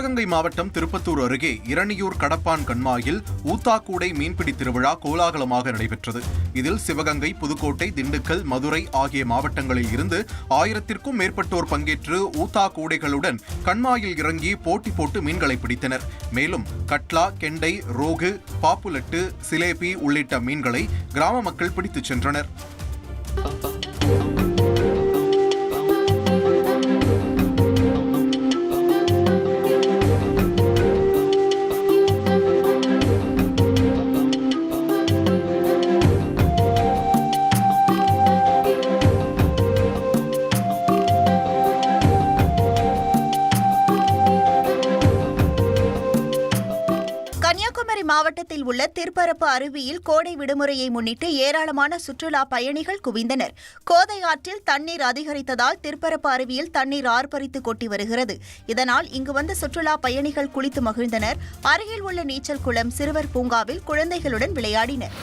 சிவகங்கை மாவட்டம் திருப்பத்தூர் அருகே இரணியூர் கடப்பான் கண்மாயில் ஊத்தாக்கூடை மீன்பிடி திருவிழா கோலாகலமாக நடைபெற்றது. இதில் சிவகங்கை புதுக்கோட்டை திண்டுக்கல் மதுரை ஆகிய மாவட்டங்களில் இருந்து ஆயிரத்திற்கும் மேற்பட்டோர் பங்கேற்று ஊத்தாக்கூடைகளுடன் கண்மாயில் இறங்கி போட்டி போட்டு மீன்களை பிடித்தனர். மேலும் கட்லா கெண்டை ரோகு பாப்புலட்டு சிலேபி உள்ளிட்ட மீன்களை கிராம மக்கள் பிடித்துச் சென்றனர். கன்னியாகுமரி மாவட்டத்தில் உள்ள திருப்பரப்பு அருவியில் கோடை விடுமுறையை முன்னிட்டு ஏராளமான சுற்றுலா பயணிகள் குவிந்தனர். கோதை ஆற்றில் தண்ணீர் அதிகரித்ததால் திருப்பரப்பு அருவியில் தண்ணீர் ஆர்ப்பரித்து கொட்டி வருகிறது. இதனால் இங்கு வந்த சுற்றுலா பயணிகள் குளித்து மகிழ்ந்தனர். அருகில் உள்ள நீச்சல் குளம் சிறுவர் பூங்காவில் குழந்தைகளுடன் விளையாடினர்.